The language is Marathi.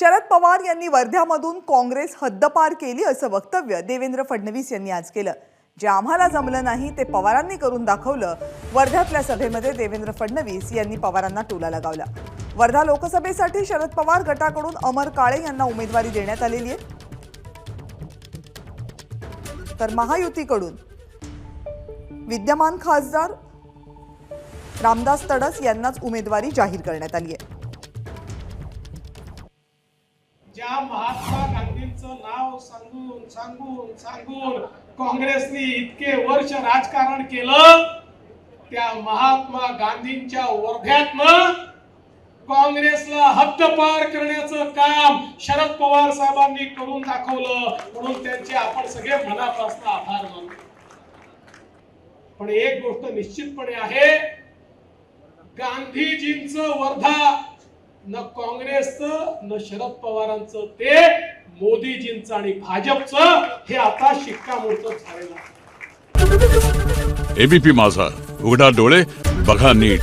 शरद पवार यांनी वर्ध्यामधून काँग्रेस हद्दपार केली असं वक्तव्य देवेंद्र फडणवीस यांनी आज केलं. जे आम्हाला जमलं नाही ते पवारांनी करून दाखवलं. वर्ध्यातल्या सभेमध्ये देवेंद्र फडणवीस यांनी पवारांना टोला लगावला. वर्धा लोकसभेसाठी शरद पवार गटाकडून अमर काळे यांना उमेदवारी देण्यात आलेली आहे. तर महायुतीकडून विद्यमान खासदार रामदास तडस यांनाच उमेदवारी जाहीर करण्यात आली आहे. ज्या महात्मा गांधींचं नाव सांगून सांगून सांगून काँग्रेसने इतके वर्ष राजकारण केलं त्या महात्मा गांधींच्या वर्ध्यातनं काँग्रेसला हद्दपार करण्याचं काम शरद पवार साहेबांनी करून दाखवलं म्हणून त्यांचे आपण सगळे मनापासून आभार मानतो. पण एक गोष्ट निश्चितपणे आहे गांधीजींचं वर्धा न काँग्रेसचं न शरद पवारांचं ते मोदीजींचं आणि भाजपचं हे आता शिक्कामोर्तब झालेलं एबीपी माझा. उघडा डोळे बघा नीट.